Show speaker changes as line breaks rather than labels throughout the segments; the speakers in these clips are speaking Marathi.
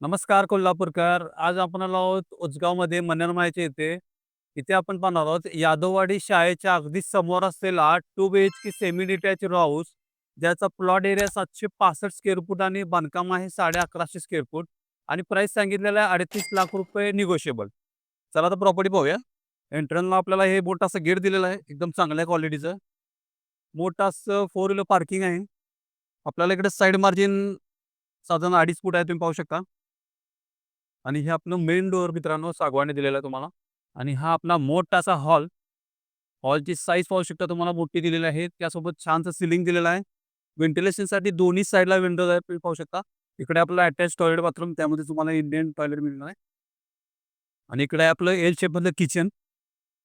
नमस्कार कोल्हापूरकर. आज आपण आलो आहोत उचगावमध्ये मनरमायच्या इथे. इथे आपण पाहणार आहोत यादववाडी शाळेच्या अगदी समोर असलेला two B H K semi detach house ज्याचा प्लॉट एरिया सातशे पासष्ट स्क्वेअर फूट आणि बांधकाम आहे साडे अकराशे स्क्वेअर फूट आणि प्राइस सांगितलेला आहे अडतीस लाख रुपये निगोशिएबल चला आता प्रॉपर्टी पाहूया. एंट्रनला आपल्याला हे मोठा असं गेट दिलेलं आहे. एकदम चांगल्या क्वालिटीचं मोठं असं फोर व्हीलर पार्किंग आहे. आपल्याला इकडे साईड मार्जिन साधारण अडीच फूट आहे तुम्ही पाहू शकता. आणि हे आपलं मेन डोअर मित्रांनो सागवाने दिलेला आहे तुम्हाला. आणि हा आपला मोठा असा हॉल हॉलची साईज पाहू शकता तुम्हाला मोठी दिलेली आहे. त्यासोबत छानचं सिलिंग दिलेलं आहे. व्हेंटिलेशनसाठी दोन्ही साईडला विंडोज आहे पाहू शकता. इकडे आपलं अटॅच टॉयलेट बाथरूम त्यामध्ये तुम्हाला इंडियन टॉयलेट मिळणार आहे. आणि इकडे आपलं एल शेपमधलं किचन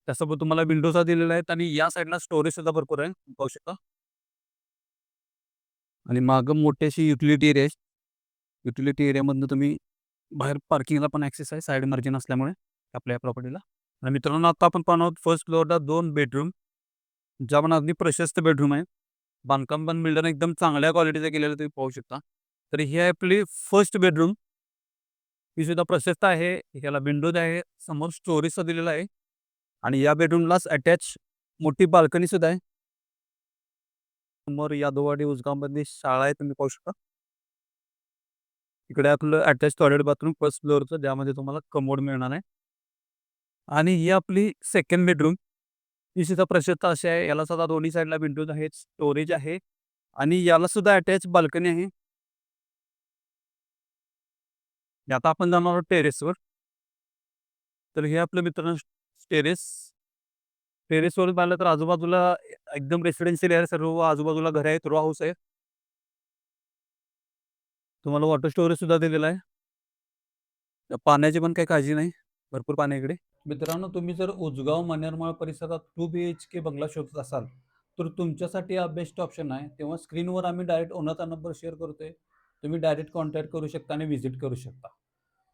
त्यासोबत तुम्हाला विंडोजा दिलेला आहेत आणि या साईडला स्टोरेज सुद्धा भरपूर आहे. पाहू शकता. आणि मागं मोठी अशी युटिलिटी एरिया आहे युटिलिटी एरियामधनं तुम्ही बाहेर पार्किंगला पण ॲक्सेस आहे साईड मार्जिन असल्यामुळे आपल्या प्रॉपर्टीला आणि मित्रांनो आता आपण पाहणार आहोत फर्स्ट फ्लोअरला दोन बेडरूम ज्या पण अगदी प्रशस्त बेडरूम आहे बांधकाम पण बिल्डर एकदम चांगल्या क्वालिटीचं केलेलं तुम्ही पाहू शकता. तर ही आहे आपली फर्स्ट बेडरूम ही सुद्धा प्रशस्त आहे ह्याला विंडोज आहे समोर स्टोरेजचा दिलेला आहे. आणि या बेडरूमलाच अटॅच मोठी बाल्कनी सुद्धा आहे. समोर यादववाडी उजगावमध्ये शाळा आहे तुम्ही पाहू शकता. इकडे आपलं अटॅच टॉयलेट बाथरूम फर्स्ट फ्लोअरचं ज्यामध्ये तुम्हाला कमोड मिळणार आहे. आणि ही आपली सेकंड बेडरूम ही सुद्धा प्रशस्त अशी आहे. याला सुद्धा दोन्ही साईडला विंडोज आहेत. स्टोरेज आहे. आणि याला सुद्धा अटॅच बाल्कनी आहे. आता आपण जाणार आहोत टेरेसवर तर हे आपलं मित्रांनो टेरेस टेरेसवर पाहिलं तर आजूबाजूला एकदम रेसिडेन्शियल आहे. सर्व आजूबाजूला घर आहेत. रो हाऊस आहे. तुम्हाला वॉटर स्टोरेज सुद्धा दिलेला आहे. पाण्याची पण काही काळजी नाही. भरपूर पाणी इकडे. मित्रांनो तुम्ही जर उजगाव मनेरमाळ परिसरात टू बी एच के बंगला शोधत असाल तर तुमच्यासाठी हा बेस्ट ऑप्शन आहे. तेव्हा स्क्रीनवर आम्ही डायरेक्ट ओनरचा नंबर शेअर करतोय. तुम्ही डायरेक्ट कॉन्टॅक्ट करू शकता आणि व्हिजिट करू शकता.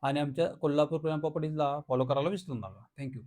आणि आमच्या कोल्हापूर प्रेम प्रॉपर्टीजला फॉलो करायला विसरू नका. थँक्यू